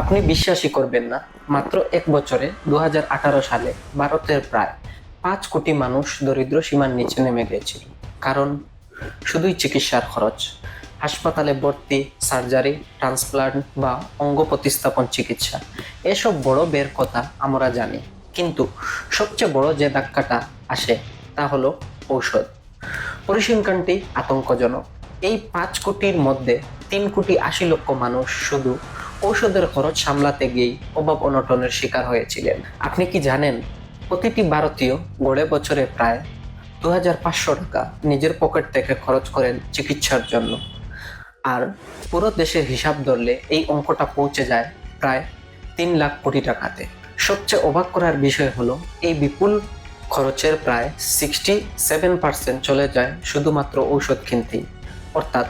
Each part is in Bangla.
আপনি বিশ্বাসই করবেন না, মাত্র এক বছরে দু হাজার আঠারো সালে ভারতের প্রায় পাঁচ কোটি মানুষ দরিদ্র সীমার নিচে নেমে গিয়েছিল। কারণ শুধুই চিকিৎসার খরচ, হাসপাতালে ভর্তি, সার্জারি, ট্রান্সপ্লান্ট বা অঙ্গ প্রতিস্থাপন চিকিৎসা, এসব বড় বের কথা আমরা জানি। কিন্তু সবচেয়ে বড় যে ধাক্কাটা আসে তা হলো ঔষধ। পরিসংখ্যানটি আতঙ্কজনক। এই পাঁচ কোটির মধ্যে তিন কোটি আশি লক্ষ মানুষ শুধু ঔষধের খরচ সামলাতে গিয়েই অভাব অনটনের শিকার হয়েছিলেন। আপনি কি জানেন, প্রতিটি ভারতীয় গড়ে বছরে প্রায় দু হাজার পাঁচশো টাকা নিজের পকেট থেকে খরচ করেন চিকিৎসার জন্য। আর পুরো দেশের হিসাব ধরলে এই অঙ্কটা পৌঁছে যায় প্রায় তিন লাখ কোটি টাকাতে। সবচেয়ে অবাক করার বিষয় হলো, এই বিপুল খরচের প্রায় সিক্সটি সেভেন পার্সেন্ট চলে যায় শুধুমাত্র ঔষধ কিনতেই। অর্থাৎ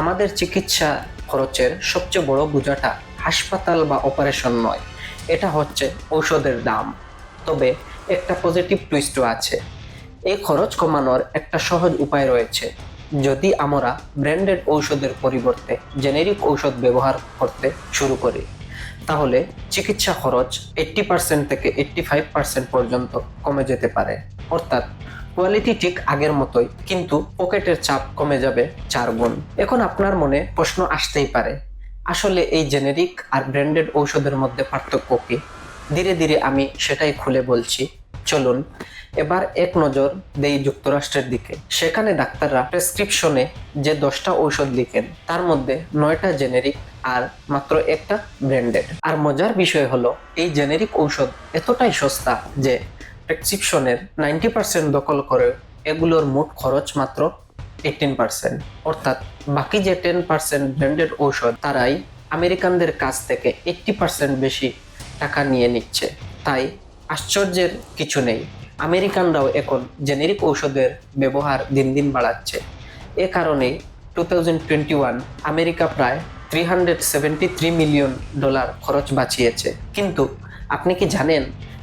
আমাদের চিকিৎসা খরচের সবচেয়ে বড় বোঝাটা হাসপাতাল বা অপারেশন নয়। এটা হচ্ছে ঔষধের দাম। তবে একটা পজিটিভ টুইস্টও আছে। এই খরচ কমানোর একটা সহজ উপায় রয়েছে। যদি আমরা ব্র্যান্ডেড ঔষধের পরিবর্তে জেনেরিক ঔষধ ব্যবহার করতে শুরু করি, তাহলে চিকিৎসা খরচ এইট্টি পার্সেন্ট থেকে এইট্টি ফাইভ পার্সেন্ট পর্যন্ত কমে যেতে পারে। অর্থাৎ কোয়ালিটি ঠিক আগের মতোই, কিন্তু পকেটের চাপ কমে যাবে চার গুণ। এখন আপনার মনে প্রশ্ন আসতেই পারে আসলে এই জেনেরিক আর ব্র্যান্ডেড ঔষধের মধ্যে পার্থক্য কি? ধীরে ধীরে আমি সেটাই খুলে বলছি। চলুন, এবার এক নজর দেই যুক্তরাষ্ট্রের দিকে। সেখানে ডাক্তাররা প্রেসক্রিপশনে যে দশটা ঔষধ লিখেন, তার মধ্যে নয়টা জেনেরিক আর মাত্র একটা ব্র্যান্ডেড আর মজার বিষয় হলো, এই জেনেরিক ঔষধ এতটাই সস্তা যে প্রেসক্রিপশনের নাইনটি পার্সেন্ট দখল করে এগুলোর মোট খরচ মাত্র এইটিন পার্সেন্ট অর্থাৎ বাকি যে টেন পার্সেন্ট ব্র্যান্ডেড ঔষধ, তারাই আমেরিকানদের কাছ থেকে এইটটি পার্সেন্ট বেশি টাকা নিয়ে নিচ্ছে। তাই আশ্চর্যের কিছু নেই। আমেরিকানরাও এখন জেনেরিক ঔষধের ব্যবহার দিন দিন বাড়াচ্ছে। এ কারণেই two thousand twenty one America প্রায় three hundred seventy three million dollar খরচ বাঁচিয়েছে। কিন্তু আপনি কি জানেন,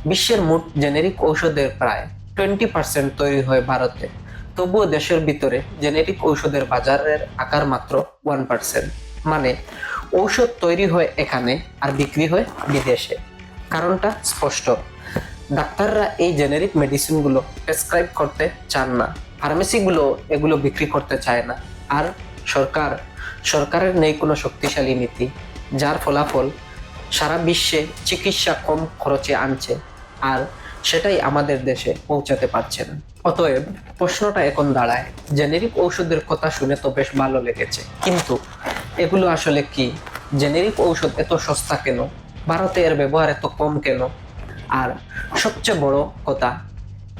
বিশ্বের মোট জেনেরিক ঔষধের প্রায় টোয়েন্টি পার্সেন্ট তৈরি হয় ভারতে। তবুও দেশের ভিতরে জেনেরিক ঔষধের বাজারের আকার মাত্র ওয়ান পার্সেন্ট মানে ঔষধ তৈরি হয় এখানে আর বিক্রি হয় বিদেশে। কারণটা স্পষ্ট। ডাক্তাররা এই জেনেরিক মেডিসিনগুলো প্রেসক্রাইব করতে চান না। ফার্মেসিগুলো এগুলো বিক্রি করতে চায় না। আর সরকার, সরকারের নেই কোনো শক্তিশালী নীতি, যার ফলাফল সারা বিশ্বে চিকিৎসা কম খরচে আনছে, আর সেটাই আমাদের দেশে পৌঁছাতে পারছে না। অতএব প্রশ্নটা এখন দাঁড়ায়। জেনেরিক ঔষধের কথা শুনে তো বেশ ভালো লেগেছে। কিন্তু এগুলো আসলে কি? জেনেরিক ঔষধ এত সস্তা কেন? ভারতে এর ব্যবহার এত কম কেন? আর সবচেয়ে বড় কথা,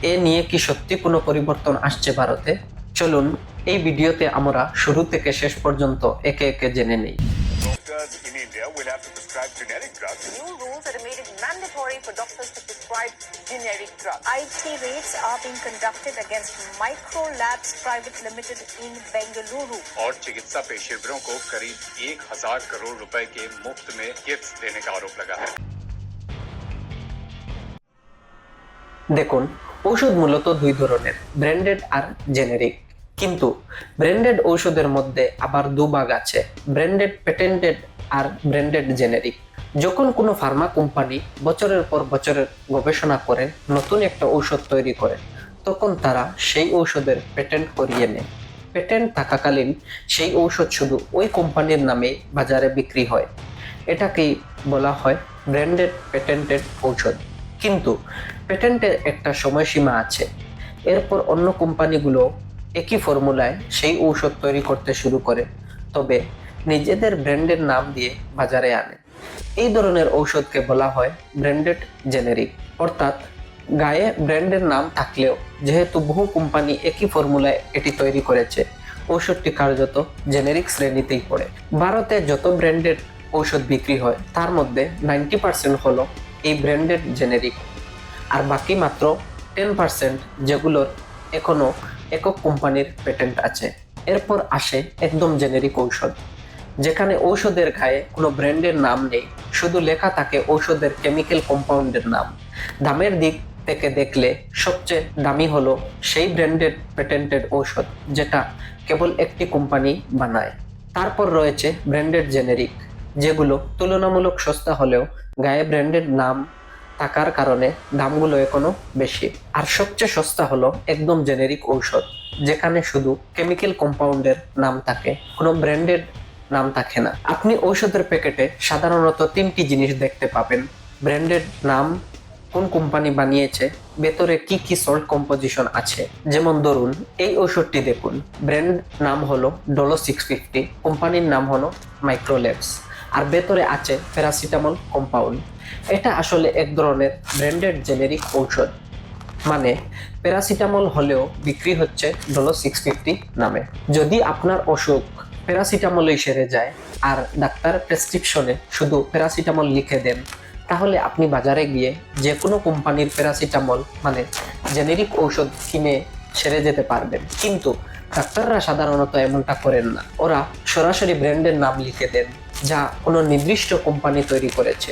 এ নিয়ে কি সত্যি কোনো পরিবর্তন আসছে ভারতে? চলুন, এই ভিডিওতে আমরা শুরু থেকে শেষ পর্যন্ত একে একে জেনে নেই। Doctors in India will have to prescribe generic drugs. new rules that have made it mandatory for doctors to prescribe generic drugs. IT raids are being conducted against Micro Labs Private Limited in Bengaluru. और चिकित्सा पेशेवरों को करीब एक हजार करोड़ रुपए के मुफ्त में गिफ्ट देने का आरोप लगा है দেখুন ঔষধ মূলত দুই ধরনের ব্র্যান্ডেড আর জেনেরিক কিন্তু ব্র্যান্ডেড ঔষধের মধ্যে আবার দুভাগ আছে ব্র্যান্ডেড পেটেন্টেড আর ব্র্যান্ডেড জেনেরিক যখন কোনো ফার্মা কোম্পানি বছরের পর বছরের গবেষণা করে, নতুন একটা ঔষধ তৈরি করে, তখন তারা সেই ঔষধের পেটেন্ট করিয়ে নেয়। পেটেন্ট থাকাকালীন সেই ঔষধ শুধু ওই কোম্পানির নামে বাজারে বিক্রি হয়। এটাকেই বলা হয় ব্র্যান্ডেড পেটেন্টেড ঔষধ। কিন্তু পেটেন্টের একটা সময়সীমা আছে। এরপর অন্য কোম্পানিগুলো একই ফর্মুলায় সেই ঔষধ তৈরি করতে শুরু করে, তবে নিজেদের ব্র্যান্ডের নাম দিয়ে বাজারে আনে। এই ধরনের ঔষধকে বলা হয় ব্র্যান্ডেড জেনেরিক। অর্থাৎ গায়ে ব্র্যান্ডের নাম থাকলেও, যেহেতু বহু কোম্পানি একই ফর্মুলায় এটি তৈরি করেছে, ঔষধটি কার্যত জেনেরিক শ্রেণীতেই পড়ে। ভারতে যত ব্র্যান্ডেড ঔষধ বিক্রি হয়, তার মধ্যে নাইনটি পার্সেন্ট হলো এই ব্র্যান্ডেড জেনেরিক। আর বাকি মাত্র টেন পার্সেন্ট, যেগুলোর এখনও একক কোম্পানির পেটেন্ট আছে। এরপর আসে একদম জেনেরিক ঔষধ, যেখানে ঔষধের গায়ে কোনো ব্র্যান্ডের নাম নেই, শুধু লেখা থাকে ঔষধের কেমিক্যাল কম্পাউন্ডের নাম। দামের দিক থেকে দেখলে সবচেয়ে দামি হলো সেই ব্র্যান্ডের পেটেন্টেড ঔষধ, যেটা কেবল একটি কোম্পানি বানায়। তারপর রয়েছে ব্র্যান্ডেড জেনেরিক, যেগুলো তুলনামূলক সস্তা হলেও গায়ে ব্র্যান্ডের নাম থাকার কারণে দামগুলো এখনও বেশি। আর সবচেয়ে সস্তা হলো একদম জেনেরিক ঔষধ, যেখানে শুধু কেমিক্যাল কম্পাউন্ডের নাম থাকে, কোনো ব্র্যান্ডেড নাম থাকে না। আপনি ঔষধের প্যাকেটে সাধারণত তিনটি জিনিস দেখতে পাবেন। ব্র্যান্ডেড নাম, কোন কোম্পানি বানিয়েছে, ভেতরে কি কি সল্ট কম্পোজিশন আছে। যেমন ধরুন, এই ঔষধটি দেখুন। ব্র্যান্ড নাম হলো ডোলো সিক্স ফিফটি, কোম্পানির নাম হলো মাইক্রোলেবস আর ভেতরে আছে প্যারাসিটামল কম্পাউন্ড এটা আসলে এক ধরনের ব্র্যান্ডেড জেনেরিক ঔষধ। মানে প্যারাসিটামল হলেও বিক্রি হচ্ছে ডলো সিক্স ফিফটি নামে। যদি আপনার অসুখ প্যারাসিটামলেই সেরে যায় আর ডাক্তার প্রেসক্রিপশনে শুধু প্যারাসিটামল লিখে দেন, তাহলে আপনি বাজারে গিয়ে যে কোনো কোম্পানির প্যারাসিটামল মানে জেনেরিক ঔষধ কিনে সেরে যেতে পারবেন। কিন্তু ডাক্তাররা সাধারণত এমনটা করেন না। ওরা সরাসরি ব্র্যান্ডের নাম লিখে দেন। যা কোনো নির্দিষ্ট কোম্পানি তৈরি করেছে।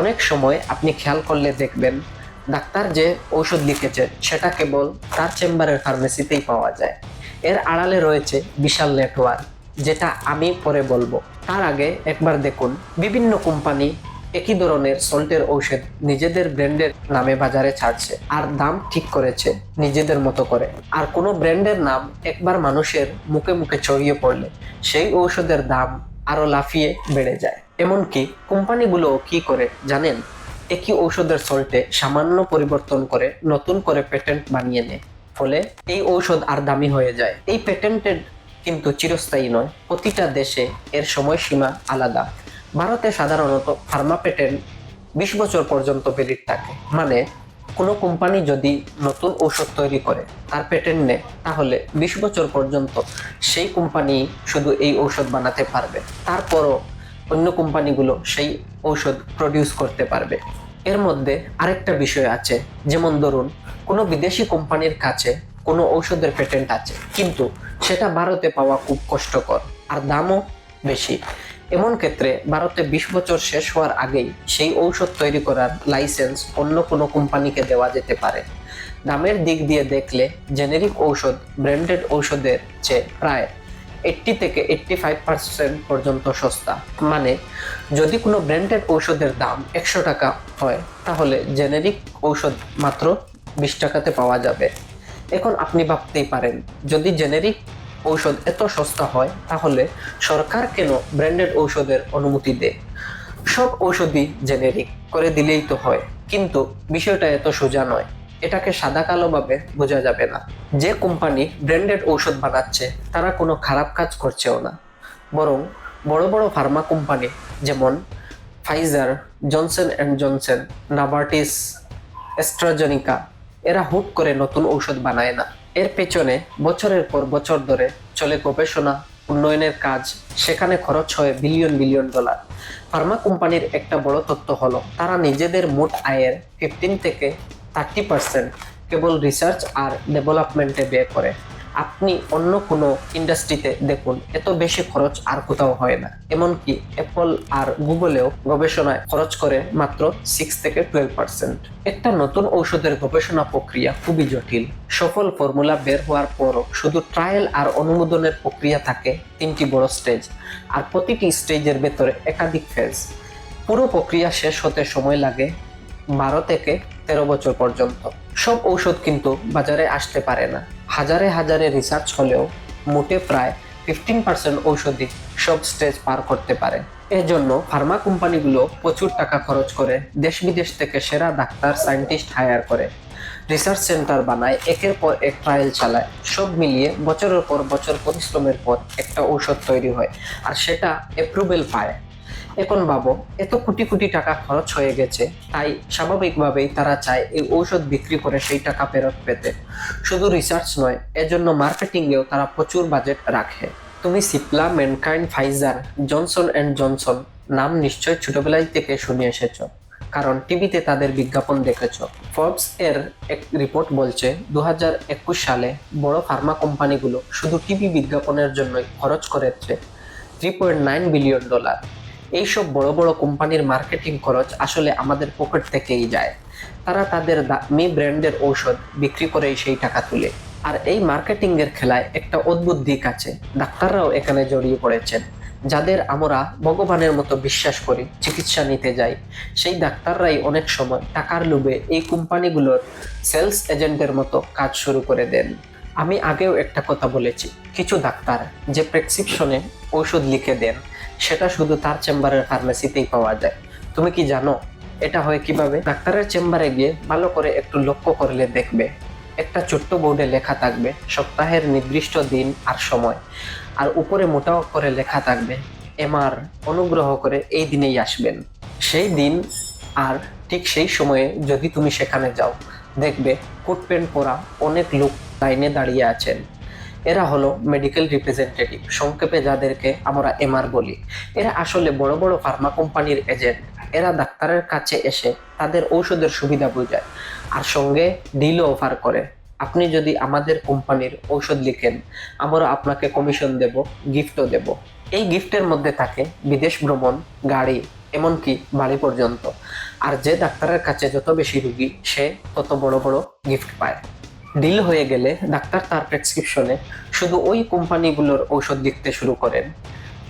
অনেক সময় আপনি খেয়াল করলে দেখবেন, ডাক্তার যে ঔষধ লিখেছে, সেটা কেবল তার চেম্বারের ফার্মেসিতেই পাওয়া যায়। এর আড়ালে রয়েছে বিশাল নেটওয়ার্ক, যেটা আমি পরে বলব। তার আগে একবার দেখুন, বিভিন্ন কোম্পানি একই ধরনের সল্টের ঔষধ নিজেদের ব্র্যান্ডের নামে বাজারে ছাড়ছে আর দাম ঠিক করেছে নিজেদের মতো করে। আর কোনো ব্র্যান্ডের নাম একবার মানুষের মুখে মুখে ছড়িয়ে পড়লে সেই ঔষধের দাম আরও লাফিয়ে বেড়ে যায়। এমনকি কোম্পানিগুলো কি করে জানেন? একই ঔষধের সল্টে সামান্য পরিবর্তন করে নতুন করে পেটেন্ট বানিয়ে নেয়। ফলে এই ঔষধ আর দামি হয়ে যায়। এই পেটেন্টেড কিন্তু চিরস্থায়ী নয়, প্রতিটা দেশে এর সময়সীমা আলাদা। ভারতে সাধারণত ফার্মা পেটেন্ট বিশ বছর পর্যন্ত ভ্যালিড থাকে। মানে কোনো কোম্পানি যদি নতুন ঔষধ তৈরি করে, তার পেটেন্ট নেয়, তাহলে বিশ বছর পর্যন্ত সেই কোম্পানি শুধু এই ঔষধ বানাতে পারবে। তারপরও অন্য কোম্পানিগুলো সেই ঔষধ প্রডিউস করতে পারবে। এর মধ্যে আরেকটা বিষয় আছে, যেমন ধরুন, কোনো বিদেশি কোম্পানির কাছে কোনো ঔষধের পেটেন্ট আছে, কিন্তু সেটা ভারতে পাওয়া খুব কষ্টকর, আর দামও বেশি। এমন ক্ষেত্রে ভারতে বিশ বছর শেষ হওয়ার আগেই সেই ঔষধ তৈরি করার লাইসেন্স অন্য কোনো কোম্পানিকে দেওয়া যেতে পারে। দামের দিক দিয়ে দেখলে জেনেরিক ঔষধ, ব্র্যান্ডেড ঔষধের চেয়ে প্রায় এইট্টি থেকে এইট্টি ফাইভ পার্সেন্ট পর্যন্ত সস্তা। মানে যদি কোনো ব্র্যান্ডেড ঔষধের দাম একশো টাকা হয়, তাহলে জেনেরিক ঔষধ মাত্র বিশ টাকাতে পাওয়া যাবে। এখন আপনি ভাবতেই পারেন, যদি জেনেরিক ঔষধ এত সস্তা হয়, তাহলে সরকার কেন ব্র্যান্ডেড ঔষধের অনুমতি দেয়? সব ঔষধই জেনেরিক করে দিলেই তো হয়, কিন্তু বিষয়টা এত সোজা নয়। এটাকে সাদা কালোভাবে বোঝা যাবে না। যে কোম্পানি ব্র্যান্ডেড ঔষধ বানাচ্ছে, তারা কোনো খারাপ কাজ করছেও না। বরং বড় বড় ফার্মা কোম্পানি যেমন Pfizer Johnson and Johnson Novartis AstraZeneca এরা হুট করে নতুন ঔষধ বানায় না। এর পেছনে বছরের পর বছর ধরে চলে গবেষণা, উন্নয়নের কাজ, সেখানে খরচ হয় বিলিয়ন বিলিয়ন ডলার। ফার্মা কোম্পানির একটা বড় তথ্য হলো, তারা নিজেদের মোট আয়ের ফিফটিন থেকে থার্টি পার্সেন্ট কেবল রিসার্চ আর ডেভেলপমেন্টে ব্যয় করে। আপনি অন্য কোনো ইন্ডাস্ট্রিতে দেখুন, এত বেশি খরচ আর কোথাও হয় না। এমনকি অ্যাপল আর গুগলেও গবেষণায় খরচ করে মাত্র সিক্স থেকে টুয়েলভ পার্সেন্ট একটা নতুন ঔষধের গবেষণা প্রক্রিয়া খুবই জটিল। সফল ফর্মুলা বের হওয়ার পরও শুধু ট্রায়াল আর অনুমোদনের প্রক্রিয়া থাকে তিনটি বড় স্টেজ আর প্রতিটি স্টেজের ভেতরে একাধিক ফেজ পুরো প্রক্রিয়া শেষ হতে সময় লাগে বারো থেকে তেরো বছর পর্যন্ত। সব ঔষধ কিন্তু বাজারে আসতে পারে না। হাজারে হাজারে রিসার্চ হলেও মোটে প্রায় ফিফটিন পার্সেন্ট ঔষধই সব স্টেজ পার করতে পারে। এজন্য ফার্মা কোম্পানিগুলো প্রচুর টাকা খরচ করে দেশ বিদেশ থেকে সেরা ডাক্তার সায়েন্টিস্ট হায়ার করে। রিসার্চ সেন্টার বানায়, একের পর এক ট্রায়াল চালায়। সব মিলিয়ে বছরের পর বছর পরিশ্রমের পর একটা ঔষধ তৈরি হয়, আর সেটা অ্যাপ্রুভেল পায়। এখন ভাবো এত কোটি কোটি টাকা খরচ হয়ে গেছে, তাই স্বাভাবিকভাবেই তারা চায় এই ঔষধ বিক্রি করে সেই টাকা ফেরত পেতে। শুধু রিসার্চ নয়, এজন্য মার্কেটিংয়েও তারা প্রচুর বাজেট রাখে। তুমি Cipla Mankind Pfizer Johnson and Johnson নাম নিশ্চয় ছোটবেলায় থেকে শুনে এসেছ, কারণ টিভিতে তাদের বিজ্ঞাপন দেখেছ। ফর্বস এর এক রিপোর্ট বলছে দু হাজার একুশ সালে বড় ফার্মা কোম্পানিগুলো শুধু টিভি বিজ্ঞাপনের জন্যই খরচ করেছে three point nine billion dollar এইসব বড় বড় কোম্পানির মার্কেটিং খরচ আসলে আমাদের পকেট থেকেই যায়। তারা তাদের দামি ব্র্যান্ডের ঔষধ বিক্রি করেই সেই টাকা তুলে। আর এই মার্কেটিং এর খেলায় একটা অদ্ভুত দিক আছে। ডাক্তাররাও এখানে জড়িয়ে পড়েছেন। যাদের আমরা ভগবানের মতো বিশ্বাস করি, চিকিৎসা নিতে যাই, সেই ডাক্তাররাই অনেক সময় টাকার লোভে এই কোম্পানিগুলোর সেলস এজেন্টের মতো কাজ শুরু করে দেন। আমি আগেও একটা কথা বলেছি। কিছু ডাক্তার যে প্রেসক্রিপশনে ঔষধ লিখে দেন সেটা শুধু তার চেম্বারের ফার্মেসিতেই পাওয়া যায়। তুমি কি জানো এটা হয় কীভাবে? ডাক্তারের চেম্বারে গিয়ে ভালো করে একটু লক্ষ্য করলে দেখবে। একটা ছোট্ট বোর্ডে লেখা থাকবে, সপ্তাহের নির্দিষ্ট দিন আর সময়। আর উপরে মোটা করে লেখা থাকবে, এমআর, অনুগ্রহ করে এই দিনেই আসবেন। সেই দিন আর ঠিক সেই সময়ে যদি তুমি সেখানে যাও, দেখবে কোট প্যান্ট পরা অনেক লোক লাইনে দাঁড়িয়ে আছেন। এরা হলো মেডিকেল রিপ্রেজেন্টেটিভ সংক্ষেপে যাদেরকে আমরা এমআর বলি, এরা আসলে বড় বড় ফার্মা কোম্পানির এজেন্ট এরা ডাক্তারের কাছে এসে তাদের ঔষধের সুবিধা বোঝায় আর সঙ্গে ডিলও অফার করে। আপনি যদি আমাদের কোম্পানির ঔষধ লিখেন, আমরা আপনাকে কমিশন দেব গিফটও দেব। এই গিফটের মধ্যে থাকে বিদেশ ভ্রমণ, গাড়ি, এমনকি বাড়ি পর্যন্ত। আর যে ডাক্তারের কাছে যত বেশি রুগী, সে তত বড় বড় গিফট পায়। ডিল হয়ে গেলে ডাক্তার তার প্রেসক্রিপশনে শুধু ওই কোম্পানিগুলোর ঔষধ লিখতে শুরু করেন।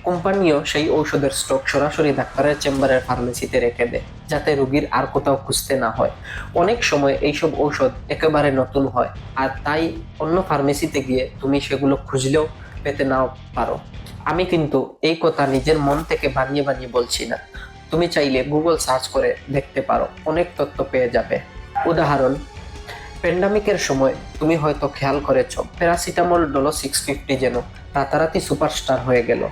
কোম্পানিও সেই ঔষধের স্টক সরাসরি ডাক্তারের চেম্বারের ফার্মেসিতে রেখে দেয়, যাতে রোগীর আর কোথাও খুঁজতে না হয়। অনেক সময় এইসব ঔষধ একেবারে নতুন হয় আর তাই অন্য ফার্মেসিতে গিয়ে তুমি সেগুলো খুঁজলেও পেতে নাও পারো। আমি কিন্তু এই কথা নিজের মন থেকে বানিয়ে বানিয়ে বলছি না। তুমি চাইলে গুগল সার্চ করে দেখতে পারো, অনেক তথ্য পেয়ে যাবে। উদাহরণ প্যান্ডামিকের সময় তুমি হয়তো খেয়াল করেছ প্যারাসিটামল ডলো সিক্স ফিফটি যেন রাতারাতি সুপারস্টার হয়ে গেল।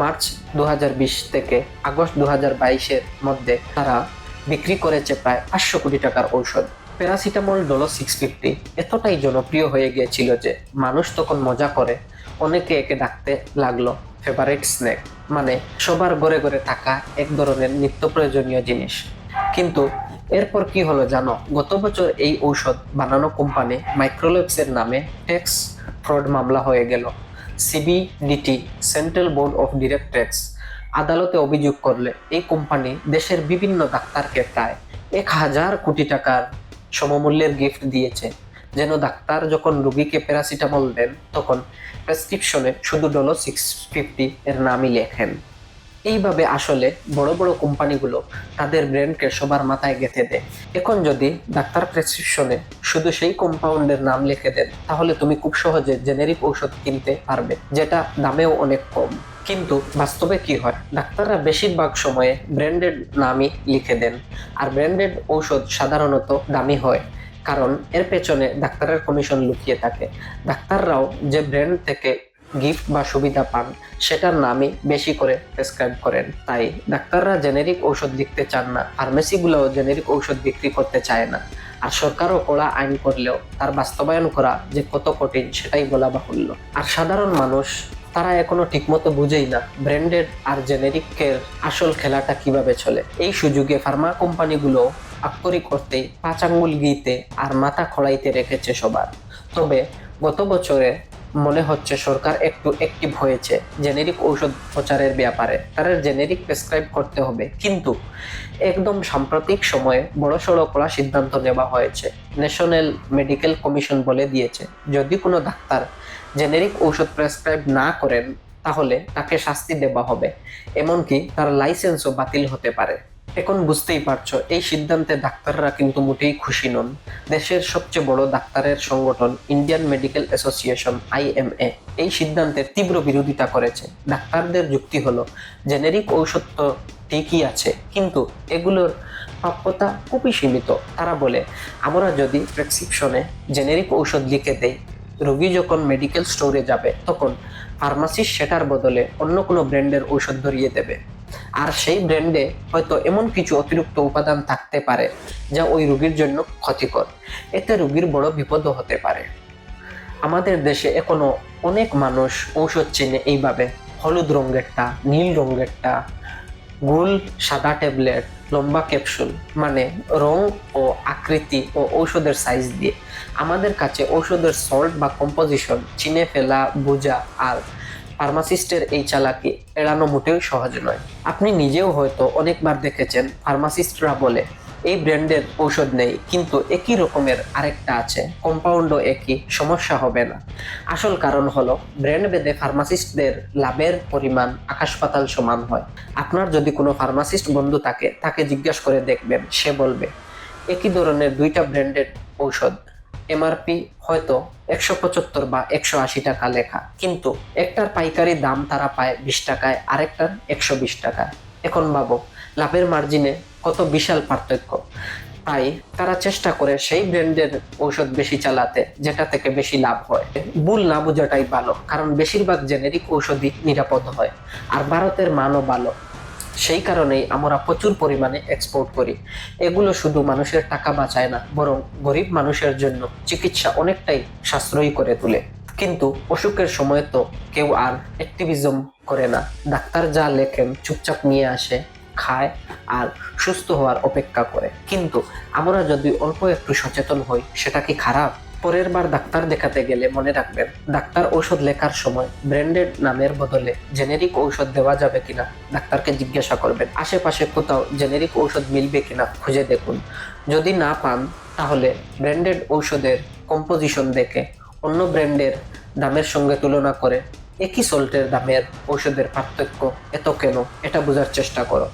মার্চ দু হাজার বিশ থেকে আগস্ট দু বাইশের মধ্যে তারা বিক্রি করেছে প্রায় পাঁচশো কোটি টাকার ঔষধ। প্যারাসিটামল ডলো সিক্স ফিফটি এতটাই জনপ্রিয় হয়ে গিয়েছিল যে মানুষ তখন মজা করে অনেকে একে ডাকতে লাগল ফেভারিট স্ন্যাক মানে সবার ঘরে ঘরে থাকা এক ধরনের নিত্য প্রয়োজনীয় জিনিস। কিন্তু এরপর কি হলো জানো? গত বছর এই ঔষধ বানানো কোম্পানি মাইক্রোলেপসের নামে ট্যাক্স ফ্রড মামলা হয়ে গেল। CBDT, central board of direct tax আদালতে অভিযোগ করলে এই কোম্পানি দেশের বিভিন্ন ডাক্তারকে প্রায় এক হাজার কোটি টাকার সমমূল্যের গিফট দিয়েছে। যেন ডাক্তার যখন রুগীকে প্যারাসিটামল দেন, তখন প্রেসক্রিপশনে শুধু ডলো সিক্স ফিফটি এর নামই লেখেন। এইভাবে আসলে বড় বড় কোম্পানিগুলো তাদের ব্র্যান্ডকে সবার মাথায় গেঁথে দেয়। এখন যদি ডাক্তার প্রেসক্রিপশনে শুধু সেই কম্পাউন্ডের নাম লিখে দেন, তাহলে তুমি খুব সহজে জেনেরিক ঔষধ কিনতে পারবে, যেটা দামেও অনেক কম। কিন্তু বাস্তবে কি হয়? ডাক্তাররা বেশিরভাগ সময়ে ব্র্যান্ডেড নামই লিখে দেন, আর ব্র্যান্ডেড ঔষধ সাধারণত দামি হয়, কারণ এর পেছনে ডাক্তারের কমিশন লুকিয়ে থাকে। ডাক্তাররাও যে ব্র্যান্ড থেকে গিফট বা সুবিধা পান, সেটার নামই বেশি করে প্রেসক্রাইব করেন। তাই ডাক্তাররা জেনেরিক ঔষধ লিখতে চান না ফার্মেসিগুলোও জেনেরিক ঔষধ বিক্রি করতে চায় না। আর সরকারও কড়া আইন করলেও তার বাস্তবায়ন করা যে কত কঠিন, সেটাই বলা বাহুল্য। আর সাধারণ মানুষ, তারা এখনও ঠিকমতো বুঝেই না ব্র্যান্ডেড আর জেনেরিকের আসল খেলাটা কীভাবে চলে। এই সুযোগে ফার্মা কোম্পানিগুলো আক্ষরি করতেই পাঁচ আঙ্গুল গিতে আর মাথা খড়াইতে রেখেছে সবার। তবে গত বছরে মনে হচ্ছে সরকার একটু অ্যাক্টিভ হয়েছে। জেনেরিক ঔষধ প্রচারের ব্যাপারে। তারা জেনেরিক প্রেসক্রাইব করতে হবে। কিন্তু একদম সাম্প্রতিক সময়ে বড় সড়ো কড়া সিদ্ধান্ত নেওয়া হয়েছে। ন্যাশনাল মেডিকেল কমিশন বলে দিয়েছে, যদি কোনো ডাক্তার জেনেরিক ঔষধ প্রেসক্রাইব না করেন, তাহলে তাকে শাস্তি দেওয়া হবে। এমনকি তার লাইসেন্সও বাতিল হতে পারে। এখন বুঝতেই পারছ, এই সিদ্ধান্তে ডাক্তাররা কিন্তু মোটেই খুশি নন। দেশের সবচেয়ে বড় ডাক্তারের সংগঠন ইন্ডিয়ান মেডিকেল অ্যাসোসিয়েশন আইএমএ এই সিদ্ধান্তের তীব্র বিরোধিতা করেছে। ডাক্তারদের যুক্তি হলো, জেনেরিক ঔষধ তো ঠিকই আছে, কিন্তু এগুলোর প্রাপ্যতা খুবই সীমিত। তারা বলে, আমরা যদি প্রেসক্রিপশনে জেনেরিক ঔষধ লিখে দেই, রোগী যখন মেডিকেল স্টোরে যাবে, তখন ফার্মাসিস্ট সেটার বদলে অন্য কোনো ব্র্যান্ডের ঔষধ ধরিয়ে দেবে। আর সেই ব্র্যান্ডে হয়তো এমন কিছু অতিরিক্ত উপাদান থাকতে পারে যা ওই রোগীর জন্য ক্ষতিকর। এতে রোগীর বড় বিপদও হতে পারে। আমাদের দেশে এখনও অনেক মানুষ ঔষধ চেনে এইভাবে। হলুদ রঙেরটা, নীল রঙেরটা, গোল সাদা ট্যাবলেট, লম্বা ক্যাপসুল মানে রং ও আকৃতি ও ঔষধের সাইজ দিয়ে। আমাদের কাছে ঔষধের সল্ট বা কম্পোজিশন চিনে ফেলা, বোঝা আর ফার্মাসিস্টের এই চালাকি এড়ানো মোটেও সহজ নয়। আপনি নিজেও হয়তো অনেকবার দেখেছেন ফার্মাসিস্টরা বলে, এই ব্র্যান্ডের ঔষধ নেই, কিন্তু একই রকমের আরেকটা আছে, কম্পাউন্ডও একই, সমস্যা হবে না। আসল কারণ হলো, ব্র্যান্ড ভেদে ফার্মাসিস্টদের লাভের পরিমাণ আকাশ পাতাল সমান হয়। আপনার যদি কোনো ফার্মাসিস্ট বন্ধু থাকে, তাকে জিজ্ঞাসা করে দেখবেন, সে বলবে, একই ধরনের দুইটা ব্র্যান্ডের ঔষধ এমআরপি হয়তো একশো পঁচাত্তর বা একশো আশি টাকা লেখা। কিন্তু একটার পাইকারি দাম তারা পায় বিশ টাকায়, আরেকটার একশো বিশ টাকা। এখন ভাবো, লাভের মার্জিনে কত বিশাল পার্থক্য। তাই তারা চেষ্টা করে সেই ব্র্যান্ডের ঔষধ বেশি চালাতে, যেটা থেকে বেশি লাভ হয়। ভুল না বোঝাটাই ভালো, কারণ বেশিরভাগ জেনেরিক ঔষধই নিরাপদ হয়, আর ভারতের মানও ভালো। সেই কারণেই আমরা প্রচুর পরিমাণে এক্সপোর্ট করি। এগুলো শুধু মানুষের টাকা বাঁচায় না, বরং গরিব মানুষের জন্য চিকিৎসা অনেকটাই সাশ্রয়ী করে তোলে। কিন্তু অসুখের সময় তো কেউ আর অ্যাক্টিভিজম করে না। ডাক্তার যা লেখেন চুপচাপ নিয়ে আসে, খায় আর সুস্থ হওয়ার অপেক্ষা করে। কিন্তু আমরা যদি অল্প একটু সচেতন হই, সেটা কি খারাপ? পরের বার ডাক্তার দেখাতে গেলে মনে রাখবেন, ডাক্তার ঔষধ লেখার সময় ব্র্যান্ডেড নামের বদলে জেনেরিক ঔষধ দেওয়া যাবে কিনা ডাক্তারকে জিজ্ঞাসা করবেন। আশেপাশে কোথাও জেনেরিক ঔষধ মিলবে কিনা খুঁজে দেখুন। যদি না পান, তাহলে ব্র্যান্ডেড ঔষধের কম্পোজিশন দেখে অন্য ব্র্যান্ডের দামের সঙ্গে তুলনা করে একই সল্টের দামের ঔষধের পার্থক্য এত কেন? এটা বোঝার চেষ্টা করো।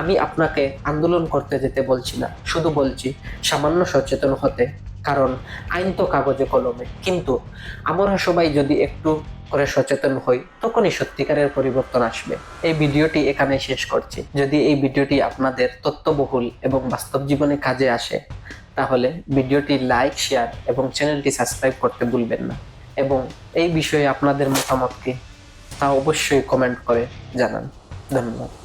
আমি আপনাকে আন্দোলন করতে যেতে বলছি না, শুধু বলছি সামান্য সচেতন হতে। কারণ আইন তো কাগজে কলমে। কিন্তু আমরা সবাই যদি একটু করে সচেতন হই, তখনই সত্যিকারের পরিবর্তন আসবে। এই ভিডিওটি এখানে শেষ করছি। যদি এই ভিডিওটি আপনাদের তথ্যবহুল এবং বাস্তব জীবনে কাজে আসে, তাহলে ভিডিওটি লাইক, শেয়ার এবং চ্যানেলটি সাবস্ক্রাইব করতে ভুলবেন না। এবং এই বিষয়ে আপনাদের মতামত কি তা অবশ্যই কমেন্ট করে জানান। ধন্যবাদ।